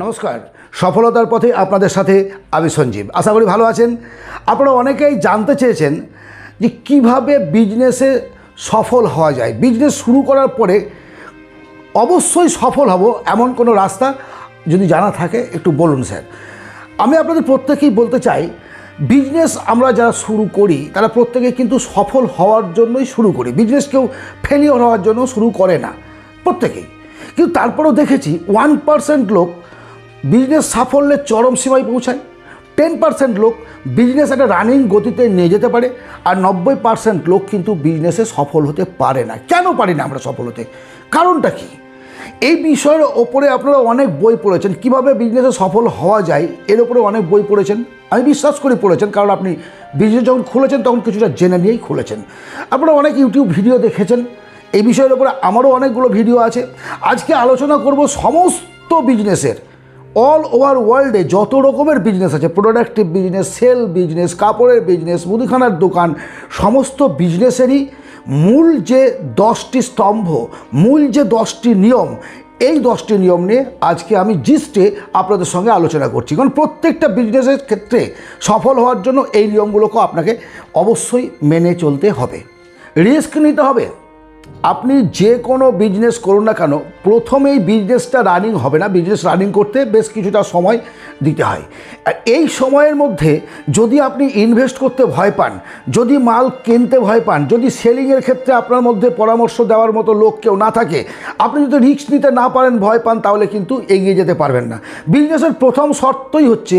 নমস্কার। সফলতার পথে আপনাদের সাথে আমি সঞ্জীব। আশা করি ভালো আছেন। আপনারা অনেকেই জানতে চেয়েছেন যে কীভাবে বিজনেসে সফল হওয়া যায়। বিজনেস শুরু করার পরে অবশ্যই সফল হব এমন কোনো রাস্তা যদি জানা থাকে, একটু বলুন স্যার। আমি আপনাদের প্রত্যেকেই বলতে চাই, বিজনেস আমরা যারা শুরু করি, তারা প্রত্যেকে কিন্তু সফল হওয়ার জন্যই শুরু করি। বিজনেস কেউ ফেলিওর হওয়ার জন্য শুরু করে না, প্রত্যেকেই। কিন্তু তারপরেও দেখেছি ওয়ান পার্সেন্ট লোক বিজনেস সাফল্যের চরম সীমায় পৌঁছায়। টেন পার্সেন্ট লোক বিজনেস একটা রানিং গতিতে নিয়ে যেতে পারে আর নব্বই পার্সেন্ট লোক কিন্তু বিজনেসে সফল হতে পারে না। কেন পারি না আমরা সফল হতে? কারণটা কী? এই বিষয়ের ওপরে আপনারা অনেক বই পড়েছেন। কীভাবে বিজনেসে সফল হওয়া যায়, এর ওপরে অনেক বই পড়েছেন। আমি বিশ্বাস করে পড়েছেন, কারণ আপনি বিজনেস যখন খুলেছেন তখন কিছুটা জেনে নিয়েই খুলেছেন। আপনারা অনেক ইউটিউব ভিডিও দেখেছেন। এই বিষয়ের ওপরে আমারও অনেকগুলো ভিডিও আছে। আজকে আলোচনা করব সমস্ত বিজনেসের অল ওভার ওয়ার্ল্ডে যত রকমের বিজনেস আছে প্রোডাক্টিভ বিজনেস সেল বিজনেস কাপড়ের বিজনেস মুদিখানার দোকান, সমস্ত বিজনেসেরই মূল যে দশটি স্তম্ভ, মূল যে দশটি নিয়ম, এই দশটি নিয়ম নিয়ে আজকে আমি জিস্টে আপনাদের সঙ্গে আলোচনা করছি। কারণ প্রত্যেকটা বিজনেসের ক্ষেত্রে সফল হওয়ার জন্য এই নিয়মগুলোকে আপনাকে অবশ্যই মেনে চলতে হবে। রিস্ক নিতে হবে। আপনি যে কোনো বিজনেস করুন না কেন, প্রথমেই বিজনেসটা রানিং হবে না। বিজনেস রানিং করতে বেশ কিছুটা সময় দিতে হয়। এই সময়ের মধ্যে যদি আপনি ইনভেস্ট করতে ভয় পান, যদি মাল কিনতে ভয় পান, যদি সেলিংয়ের ক্ষেত্রে আপনার মধ্যে পরামর্শ দেওয়ার মতো লোক কেউ না থাকে, আপনি যদি রিস্ক নিতে না পারেন, ভয় পান, তাহলে কিন্তু এগিয়ে যেতে পারবেন না। বিজনেসের প্রথম শর্তই হচ্ছে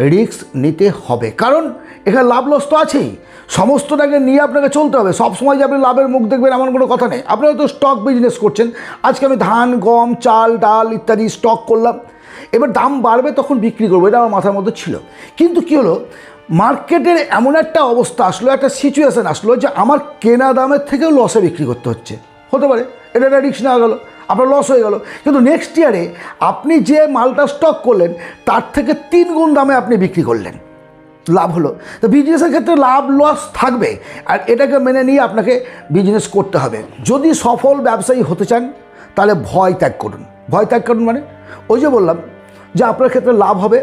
রিস্ক নিতে হবে। কারণ এখানে লাভ লস তো আছেই। সমস্তটাকে নিয়ে আপনাকে চলতে হবে। সব সময় যে আপনি লাভের মুখ দেখবেন এমন কোনো কথা নেই। আপনি হয়তো স্টক বিজনেস করছেন। আজকে আমি ধান, গম, চাল, ডাল ইত্যাদি স্টক করলাম। এবার দাম বাড়বে তখন বিক্রি করব। এটা আমার মাথার মধ্যে ছিল। কিন্তু কী হলো? মার্কেটের এমন একটা অবস্থা আসলো, একটা সিচুয়েশান আসলো যে আমার কেনা দামের থেকেও লসে বিক্রি করতে হচ্ছে। হতে পারে। এটা একটা রিক্স নেওয়া গেলো। আপনার লস হয়ে গেল। কিন্তু নেক্সট ইয়ারে আপনি যে মালটা স্টক করলেন, তার থেকে তিন গুণ দামে আপনি বিক্রি করলেন। লাভ হলো। তো বিজনেসের ক্ষেত্রে লাভ লস থাকবে আর এটাকে মেনে নিয়ে আপনাকে বিজনেস করতে হবে। যদি সফল ব্যবসায়ী হতে চান, তাহলে ভয় ত্যাগ করুন। ভয় ত্যাগ করুন মানে? ওই যে বললাম যে আপনার ক্ষেত্রে লাভ হবে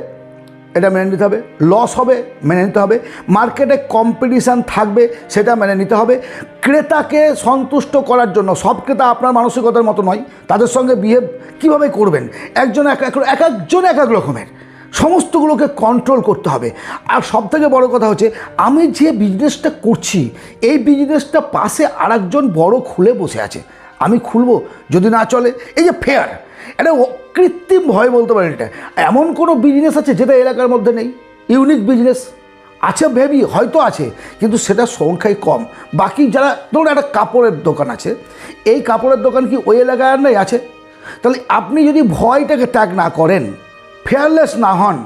এটা মেনে নিতে হবে লস হবে, মেনে নিতে হবে মার্কেটে কম্পিটিশান থাকবে, সেটা মেনে নিতে হবে। ক্রেতাকে সন্তুষ্ট করার জন্য, সব ক্রেতা আপনার মানসিকতার মতো নয়, তাদের সঙ্গে বিহেভ কীভাবে করবেন? একজন এক এক এক একজন এক এক রকমের। সমস্তগুলোকে কন্ট্রোল করতে হবে। আর সবথেকে বড় কথা হচ্ছে, আমি যে বিজনেসটা করছি, এই বিজনেসটা পাশে আরেকজন বড় খুলে বসে আছে। আমি খুলবো, যদি না চলে, এই যে ফেয়ার এটা কৃত্রিম ভয় বলতে পারেন এটা। এমন কোনো বিজনেস আছে যেটা এলাকার মধ্যে নেই? ইউনিক বিজনেস আছে ভেবি হয়তো আছে, কিন্তু সেটা সংখ্যায় কম। বাকি যারা, ধরুন একটা কাপড়ের দোকান আছে, এই কাপড়ের দোকান কি ওই এলাকায় আর নেই? আছে। তাহলে আপনি যদি ভয়টাকে ত্যাগ না করেন ফেয়ারলেস না হন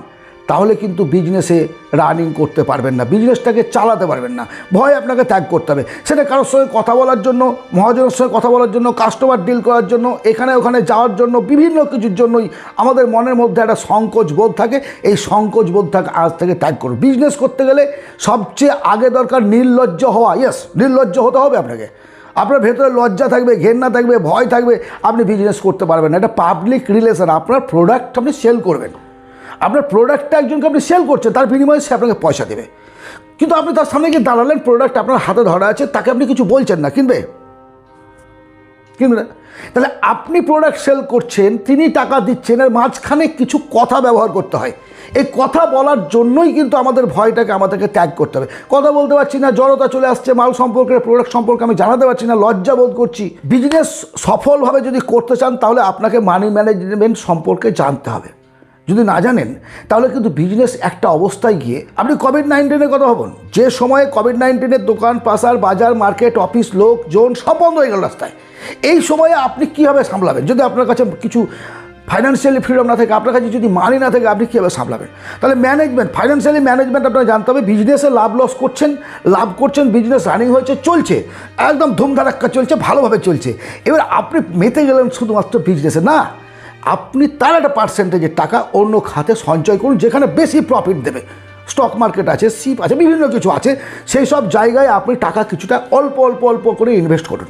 তাহলে কিন্তু বিজনেসে রানিং করতে পারবেন না বিজনেসটাকে চালাতে পারবেন না। ভয় আপনাকে ত্যাগ করতে হবে। সেটা কারোর সঙ্গে কথা বলার জন্য, মহাজনের সঙ্গে কথা বলার জন্য কাস্টমার ডিল করার জন্য, এখানে ওখানে যাওয়ার জন্য, বিভিন্ন কিছুর জন্যই আমাদের মনের মধ্যে একটা সংকোচ বোধ থাকে। এই সংকোচ বোধ থাকে, আজ থেকে ত্যাগ করুন। বিজনেস করতে গেলে সবচেয়ে আগে দরকার নির্লজ্জ হওয়া। ইয়েস নির্লজ্জ হতে হবে আপনাকে। আপনার ভেতরে লজ্জা থাকবে, ঘেন্না থাকবে, ভয় থাকবে। আপনি বিজনেস করতে পারবেন না। এটা পাবলিক রিলেশন আপনার প্রোডাক্ট আপনি সেল করবেন। আপনার প্রোডাক্টটা একজনকে আপনি সেল করছেন, তার বিনিময়ে সে আপনাকে পয়সা দেবে। কিন্তু আপনি তার সামনে গিয়ে দাঁড়ালেন প্রোডাক্ট আপনার হাতে ধরা আছে, তাকে আপনি কিছু বলছেন না, কিনবে? কিনবে না? তাহলে আপনি প্রোডাক্ট সেল করছেন, তিনি টাকা দিচ্ছেন, এর মাঝখানে কিছু কথা ব্যবহার করতে হয়। এই কথা বলার জন্যই কিন্তু আমাদের ভয়টাকে আমাদেরকে ত্যাগ করতে হবে। কথা বলতে পারছি না, জড়তা চলে আসছে, মাল সম্পর্কে প্রোডাক্ট সম্পর্কে আমি জানাতে পারছি না, লজ্জা বোধ করছি। বিজনেস সফলভাবে যদি করতে চান, তাহলে আপনাকে মানি ম্যানেজমেন্ট সম্পর্কে জানতে হবে। যদি না জানেন, তাহলে কিন্তু বিজনেস একটা অবস্থায় গিয়ে, আপনি কোভিড নাইন্টিনের কথা ভাবুন। যে সময়ে কোভিড নাইন্টিনের দোকান পাশার বাজার মার্কেট অফিস লোক জোন সব বন্ধ হয়ে গেল রাস্তায়। এই সময়ে আপনি কীভাবে সামলাবেন? যদি আপনার কাছে কিছু ফাইন্যান্সিয়ালি ফ্রিডম না থাকে, আপনার কাছে যদি মানি না থাকে, আপনি কীভাবে সামলাবেন? তাহলে ম্যানেজমেন্ট ফাইন্যান্সিয়ালি ম্যানেজমেন্ট আপনাকে জানতে হবে বিজনেসে লাভ লস করছেন, লাভ করছেন বিজনেস রানিং হয়েছে, চলছে। একদম ধুমধারাক্কা চলছে, ভালোভাবে চলছে। এবার আপনি মেতে গেলেন শুধুমাত্র বিজনেসে না? আপনি তার একটা পার্সেন্টেজের টাকা অন্য খাতে সঞ্চয় করুন, যেখানে বেশি প্রফিট দেবে। স্টক মার্কেট আছে সিপ আছে, বিভিন্ন কিছু আছে, সেই সব জায়গায় আপনি টাকা কিছুটা অল্প অল্প অল্প করে ইনভেস্ট করুন।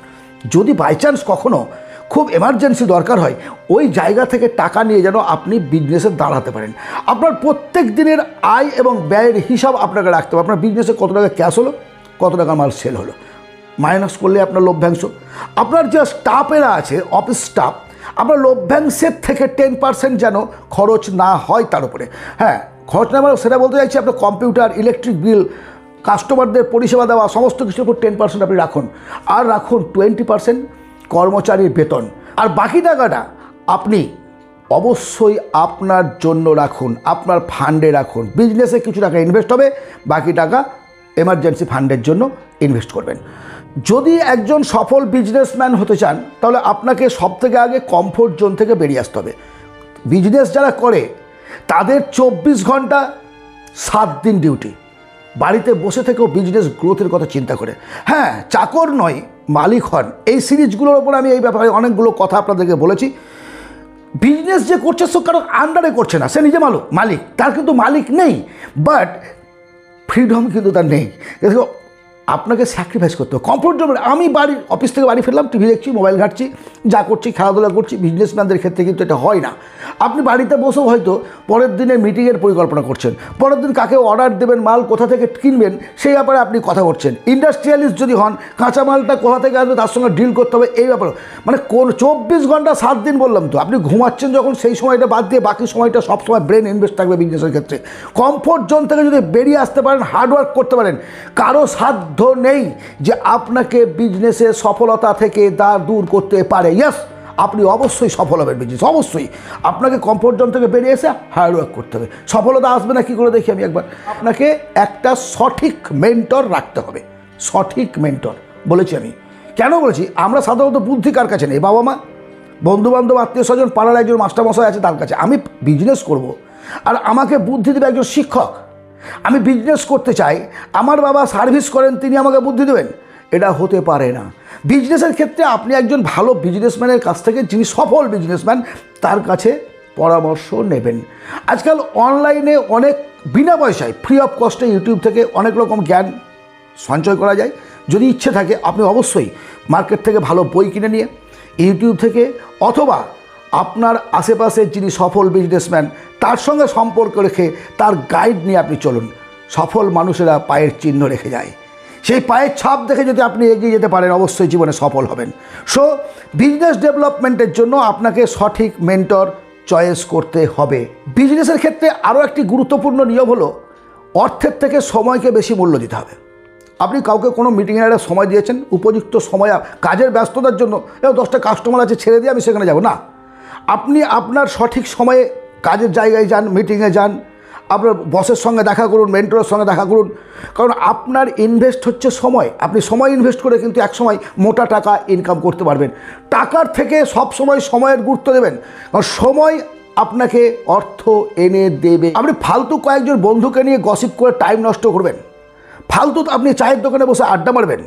যদি বাই চান্স কখনও খুব এমার্জেন্সি দরকার হয়, ওই জায়গা থেকে টাকা নিয়ে যেন আপনি বিজনেসে দাঁড়াতে পারেন। আপনার প্রত্যেক দিনের আয় এবং ব্যয়ের হিসাব আপনাকে রাখতে হবে। আপনার বিজনেসে কত টাকা ক্যাশ হলো, কত টাকা মাল সেল হলো। মাইনাস করলে আপনার লভ্যাংশ। আপনার যে স্টাফেরা আছে অফিস স্টাফ আপনার লভ্যাংশের থেকে টেন পার্সেন্ট যেন খরচ না হয় তার উপরে। হ্যাঁ খরচ না মানে সেটা বলতে চাইছি আপনার কম্পিউটার ইলেকট্রিক বিল কাস্টমারদের পরিষেবা দেওয়া, সমস্ত কিছুর উপর টেন পার্সেন্ট আপনি রাখুন। আর রাখুন টোয়েন্টি পার্সেন্ট কর্মচারীর বেতন। আর বাকি টাকাটা আপনি অবশ্যই আপনার জন্য রাখুন, আপনার ফান্ডে রাখুন। বিজনেসে কিছু টাকা ইনভেস্ট হবে, বাকি টাকা এমার্জেন্সি ফান্ডের জন্য ইনভেস্ট করবেন। যদি একজন সফল বিজনেসম্যান হতে চান, তাহলে আপনাকে সব থেকে আগে কমফোর্ট জোন থেকে বেরিয়ে আসতে হবে। বিজনেস যারা করে, তাদের চব্বিশ ঘণ্টা সাত দিন ডিউটি বাড়িতে বসে থেকেও বিজনেস গ্রোথের কথা চিন্তা করে। হ্যাঁ চাকর নয়, মালিক হন। এই সিরিজগুলোর ওপর আমি এই ব্যাপারে অনেকগুলো কথা আপনাদেরকে বলেছি। বিজনেস যে করছে, সে কারও আন্ডারে করছে না। সে নিজে মালিক মালিক। তার কিন্তু মালিক নেই বাট ফ্রিডম কিন্তু তার নেই। আপনাকে স্যাক্রিফাইস করতে হবে। কমফোর্ট জোন আমি বাড়ি অফিস থেকে বাড়ি ফিরলাম টিভি দেখছি মোবাইল ঘাটছি, যা করছি, খেলাধুলা করছি বিজনেসম্যানদের ক্ষেত্রে কিন্তু এটা হয় না। আপনি বাড়িতে বসেও হয়তো পরের দিনের মিটিংয়ের পরিকল্পনা করছেন। পরের দিন কাকে অর্ডার দেবেন, মাল কোথা থেকে কিনবেন, সেই ব্যাপারে আপনি কথা বলছেন। ইন্ডাস্ট্রিয়ালিস্ট যদি হন কাঁচা মালটা কোথা থেকে আসবে তার সঙ্গে ডিল করতে হবে, এই ব্যাপারে। মানে কোন চব্বিশ ঘণ্টা সাত দিন বললাম তো, আপনি ঘুমাচ্ছেন যখন সেই সময়টা বাদ দিয়ে বাকি সময়টা সবসময় ব্রেন ইনভেস্ট থাকবে বিজনেসের ক্ষেত্রে। কমফোর্ট জোন থেকে যদি বেরিয়ে আসতে পারেন হার্ডওয়ার্ক করতে পারেন, কারও সাধ্য নেই যে আপনাকে বিজনেসে সফলতা থেকে দা দূর করতে পারে। ইয়াস আপনি অবশ্যই সফল হবেন বিজনেস অবশ্যই। আপনাকে কমফোর্ট জোন থেকে বেরিয়ে এসে হার্ডওয়ার্ক করতে হবে। সফলতা আসবে না, কী করে দেখি আমি একবার? আপনাকে একটা সঠিক মেন্টর রাখতে হবে। সঠিক মেন্টর বলেছি আমি। কেন বলেছি? আমরা সাধারণত বুদ্ধি কার কাছে নেই? বাবা মা বন্ধু বান্ধব আত্মীয় স্বজন পাড়ার একজন মাস্টারমশাই আছে তার কাছে। আমি বিজনেস করব। আর আমাকে বুদ্ধি দেবে একজন শিক্ষক। আমি বিজনেস করতে চাই, আমার বাবা সার্ভিস করেন, তিনি আমাকে বুদ্ধি দেবেন। এটা হতে পারে না। বিজনেসের ক্ষেত্রে আপনি একজন ভালো বিজনেসম্যানের কাছ থেকে, যিনি সফল বিজনেসম্যান তার কাছে পরামর্শ নেবেন। আজকাল অনলাইনে অনেক বিনা পয়সায় ফ্রি অফ কস্টে ইউটিউব থেকে অনেক রকম জ্ঞান সঞ্চয় করা যায়। যদি ইচ্ছে থাকে, আপনি অবশ্যই মার্কেট থেকে ভালো বই কিনে নিয়ে ইউটিউব থেকে অথবা আপনার আশেপাশের যিনি সফল বিজনেসম্যান সঙ্গে সম্পর্ক রেখে তার গাইড নিয়ে আপনি চলুন। সফল মানুষেরা পায়ের চিহ্ন রেখে যায়। সেই পায়ের ছাপ দেখে যদি আপনি এগিয়ে যেতে পারেন, অবশ্যই জীবনে সফল হবেন। সো বিজনেস ডেভেলপমেন্টের জন্য আপনাকে সঠিক মেন্টর চয়েস করতে হবে। বিজনেসের ক্ষেত্রে আরও একটি গুরুত্বপূর্ণ নিয়ম হলো, অর্থের থেকে সময়কে বেশি মূল্য দিতে হবে। আপনি কাউকে কোনো মিটিংয়ের একটা সময় দিয়েছেন, উপযুক্ত সময়, কাজের ব্যস্ততার জন্য দশটা কাস্টমার আছে, ছেড়ে দিয়ে আমি সেখানে যাব। না। আপনি আপনার সঠিক সময়ে কাজের জায়গায় যান মিটিংয়ে যান, আপনার বসের সঙ্গে দেখা করুন মেন্টরের সঙ্গে দেখা করুন। কারণ আপনার ইনভেস্ট হচ্ছে সময়। আপনি সময় ইনভেস্ট করে কিন্তু এক সময় মোটা টাকা ইনকাম করতে পারবেন। টাকার থেকে সব সময় সময়ের গুরুত্ব দেবেন। কারণ সময় আপনাকে অর্থ এনে দেবে। আপনি ফালতু কয়েকজন বন্ধুকে নিয়ে গসিপ করে টাইম নষ্ট করবেন। ফালতু আপনি চায়ের দোকানে বসে আড্ডা মারবেন।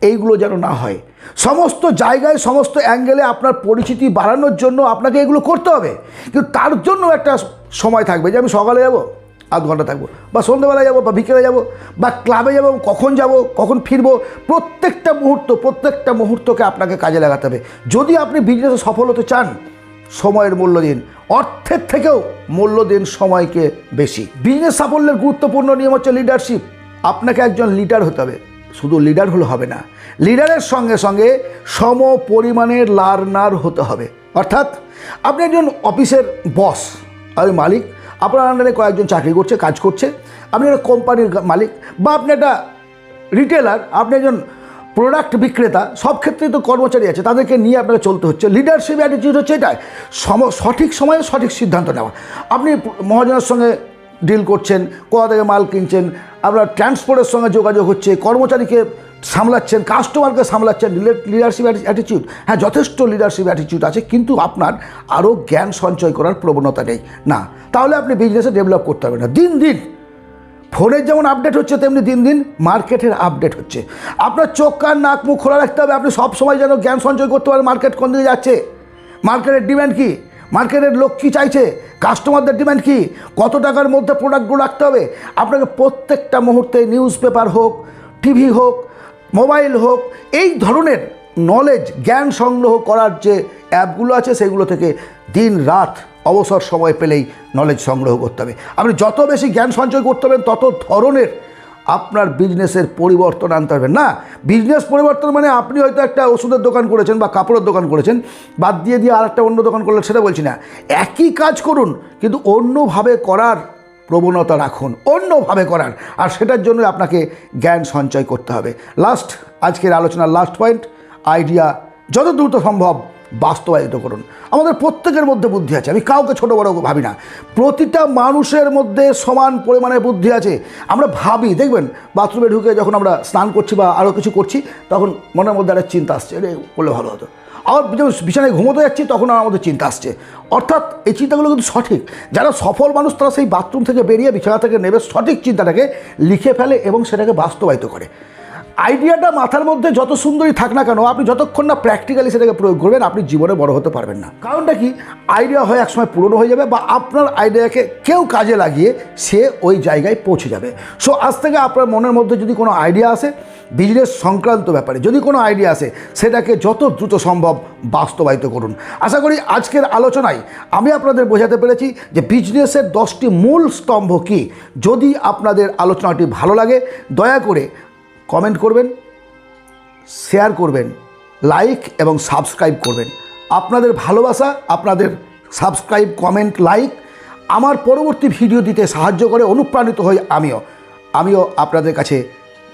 এইগুলো যেন না হয়। সমস্ত জায়গায়, সমস্ত অ্যাঙ্গেলে আপনার পরিচিতি বাড়ানোর জন্য আপনাকে এগুলো করতে হবে। কিন্তু তার জন্য একটা সময় থাকবে যে আমি সকালে যাব, আধ ঘণ্টা থাকব, বা সন্ধ্যেবেলায় যাব, বা বিকেলে যাব, বা ক্লাবে যাব, কখন যাব, কখন ফিরবো, প্রত্যেকটা মুহূর্ত, প্রত্যেকটা মুহূর্তকে আপনাকে কাজে লাগাতে হবে। যদি আপনি বিজনেসে সফল হতে চান, সময়ের মূল্য দিন। অর্থের থেকেও মূল্য দিন সময়কে বেশি। বিজনেস সাফল্যের গুরুত্বপূর্ণ নিয়ম হচ্ছে লিডারশিপ আপনাকে একজন লিডার হতে হবে। শুধু লিডার হলে হবে না লিডারের সঙ্গে সঙ্গে সম পরিমাণের লার্নার হতে হবে। অর্থাৎ আপনি একজন অফিসের বস আর মালিক, আপনার আন্ডারে কয়েকজন চাকরি করছে, কাজ করছে, আপনি একটা কোম্পানির মালিক বা আপনি একটা রিটেলার আপনি একজন প্রোডাক্ট বিক্রেতা, সব ক্ষেত্রেই তো কর্মচারী আছে, তাদেরকে নিয়ে আপনাকে চলতে হচ্ছে। লিডারশিপ অ্যাটিটিউড হচ্ছে এটাই সঠিক সময়ে সঠিক সিদ্ধান্ত নেওয়া। আপনি মহাজনের সঙ্গে ডিল করছেন, কোথা থেকে মাল কিনছেন, আপনার ট্রান্সপোর্টের সঙ্গে যোগাযোগ হচ্ছে, কর্মচারীকে সামলাচ্ছেন কাস্টমারকে সামলাচ্ছেন লিডারশিপ অ্যাটিটিউড হ্যাঁ যথেষ্ট লিডারশিপ অ্যাটিটিউড আছে, কিন্তু আপনার আরও জ্ঞান সঞ্চয় করার প্রবণতা নেই। না, তাহলে আপনি বিজনেসে ডেভেলপ করতে পারবেন না। দিন দিন, ফোনের যেমন আপডেট হচ্ছে, তেমনি দিন দিন মার্কেটের আপডেট হচ্ছে। আপনার চোখ, কান, নাক, মুখ খোলা রাখতে হবে, আপনি সবসময় যেন জ্ঞান সঞ্চয় করতে পারেন মার্কেট কোন দিকে যাচ্ছে? মার্কেটের ডিম্যান্ড কী? মার্কেটের লোক কী চাইছে? কাস্টমারদের ডিম্যান্ড কী? কত টাকার মধ্যে প্রোডাক্টগুলো রাখতে হবে? আপনাকে প্রত্যেকটা মুহূর্তে নিউজ পেপার হোক টিভি হোক মোবাইল হোক, এই ধরনের নলেজ জ্ঞান সংগ্রহ করার যে অ্যাপগুলো আছে, সেগুলো থেকে দিন রাত অবসর সময় পেলেই নলেজ সংগ্রহ করতে হবে। আপনি যত বেশি জ্ঞান সঞ্চয় করতে হবেন তত ধরনের আপনার বিজনেসের পরিবর্তন আনতে হবে। না বিজনেস পরিবর্তন মানে আপনি হয়তো একটা ওষুধের দোকান করেছেন বা কাপড়ের দোকান করেছেন, বাদ দিয়ে দিয়ে আর একটা অন্য দোকান করলেন, সেটা বলছি না। একই কাজ করুন, কিন্তু অন্যভাবে করার প্রবণতা রাখুন, অন্যভাবে করার, আর সেটার জন্য আপনাকে জ্ঞান সঞ্চয় করতে হবে। লাস্ট আজকের আলোচনার লাস্ট পয়েন্ট আইডিয়া যত দ্রুত সম্ভব বাস্তবায়িত করুন। আমাদের প্রত্যেকের মধ্যে বুদ্ধি আছে, আমি কাউকে ছোট বড় ভাবি না। প্রতিটা মানুষের মধ্যে সমান পরিমাণে বুদ্ধি আছে। আমরা ভাবি, দেখবেন, বাথরুমে ঢুকে যখন আমরা স্নান করছি বা আরও কিছু করছি, তখন মনের মধ্যে একটা চিন্তা আসছে রে করলে ভালো হতো। আবার যখন বিছানায় ঘুমোতে যাচ্ছি, তখন আমার মধ্যে চিন্তা আসছে। অর্থাৎ এই চিন্তাগুলো কিন্তু সঠিক। যারা সফল মানুষ, তারা সেই বাথরুম থেকে বেরিয়ে বিছানা থেকে নেবে সঠিক চিন্তাটাকে লিখে ফেলে এবং সেটাকে বাস্তবায়িত করে। আইডিয়াটা মাথার মধ্যে যত সুন্দরই থাক না কেন, আপনি যতক্ষণ না প্র্যাকটিক্যালি সেটাকে প্রয়োগ করবেন, আপনি জীবনে বড় হতে পারবেন না। কারণটা কি? আইডিয়া হয় একসময় পুরনো হয়ে যাবে বা আপনার আইডিয়াকে কেউ কাজে লাগিয়ে সে ওই জায়গায় পৌঁছে যাবে। সো আজ থেকে আপনার মনের মধ্যে যদি কোনো আইডিয়া আসে বিজনেস সংক্রান্ত ব্যাপারে যদি কোনো আইডিয়া আসে, সেটাকে যত দ্রুত সম্ভব বাস্তবায়িত করুন। আশা করি আজকের আলোচনায় আমি আপনাদের বোঝাতে পেরেছি যে বিজনেসের দশটি মূল স্তম্ভ কী। যদি আপনাদের আলোচনাটি ভালো লাগে, দয়া করে কমেন্ট করবেন, শেয়ার করবেন, লাইক এবং সাবস্ক্রাইব করবেন। আপনাদের ভালোবাসা, আপনাদের সাবস্ক্রাইব, কমেন্ট, লাইক আমার পরবর্তী ভিডিও দিতে সাহায্য করে, অনুপ্রাণিত হই আমিও। আমিও আপনাদের কাছে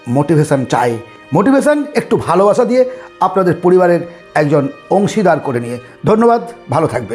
মোটিভেশন চাই। মোটিভেশন একটু ভালোবাসা দিয়ে আপনাদের পরিবারের একজন অংশীদার করে নিয়ে। ধন্যবাদ, ভালো থাকবেন।